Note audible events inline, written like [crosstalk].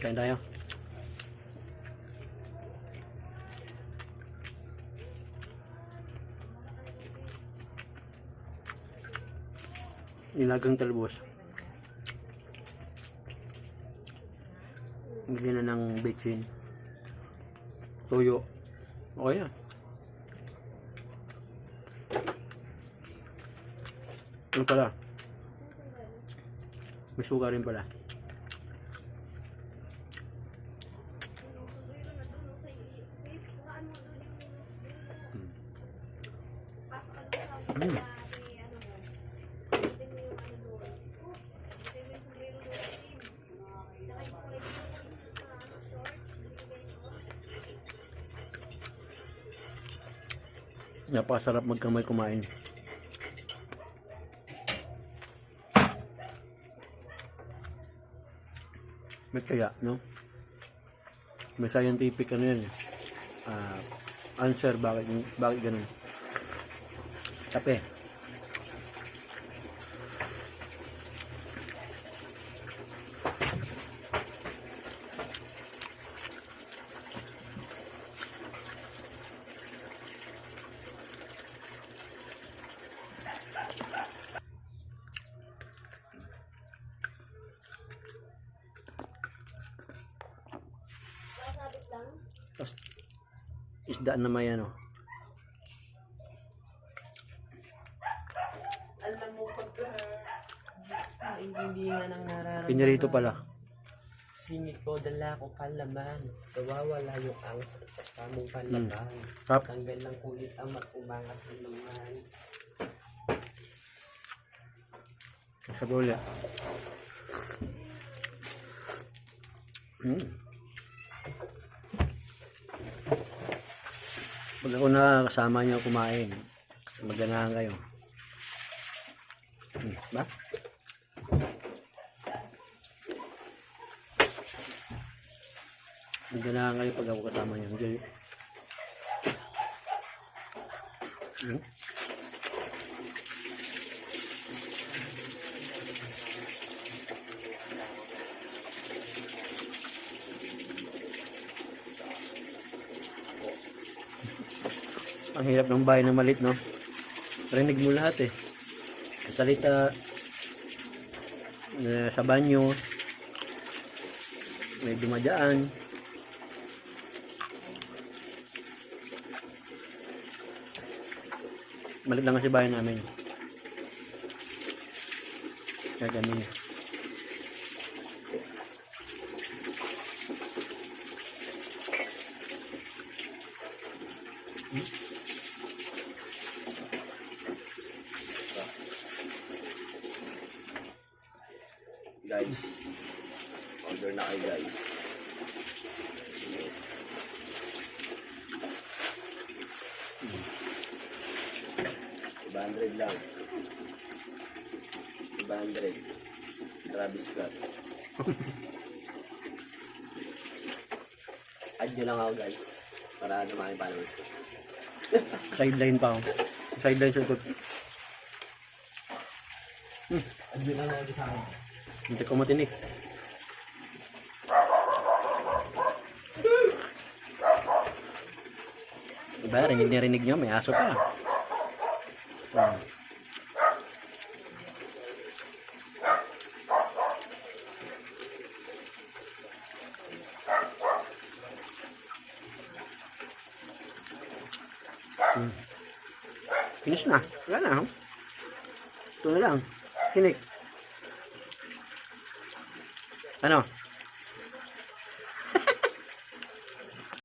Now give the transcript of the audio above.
Kain tayo. Nilagang talbos. Bili na ng bitchin. Tuyo. Okay yan. Ano pala? May suka rin pala. Mm. Napakasarap magkamay kumain. May kaya, no? May scientific ano yan eh. Ah, answer bakit bakit ganun. Kape. Tapos, isda na may ano. Alam mo pagka hindi nga nang nararamdaman. Pinirito pala. Singit ko, dala ko kalaman. Nawawala yung angas at kastamong palaman. Tap. Tanggal ng kulit ang mag-umangat ng naman. Sa bola. Hmm. Pag ako na kasama niyo kumain, maganahan kayo. Hmm. Ba? Maganahan kayo pag ako kasama niyo. Hmm. Ang hirap ng bahay na malit, no? Rinig mo lahat eh. Sa salita, eh, sa banyo, may dumadaan. Malit lang kasi bahay namin. Kaya ganun. Guys, order na kayo guys. Iba 100 lang. Iba 100. Travis Scott. [laughs] Add nyo lang ako guys. Para naman yung followers ko. [laughs] Sideline pa ako. Sideline sa ikot. Add nyo lang ako sa akin. Hindi ko matinik. Diba, rinig na rinig nyo, may aso pa. Hmm. Finish na. Wala na. oh. Ito na lang. Kinik. Ano?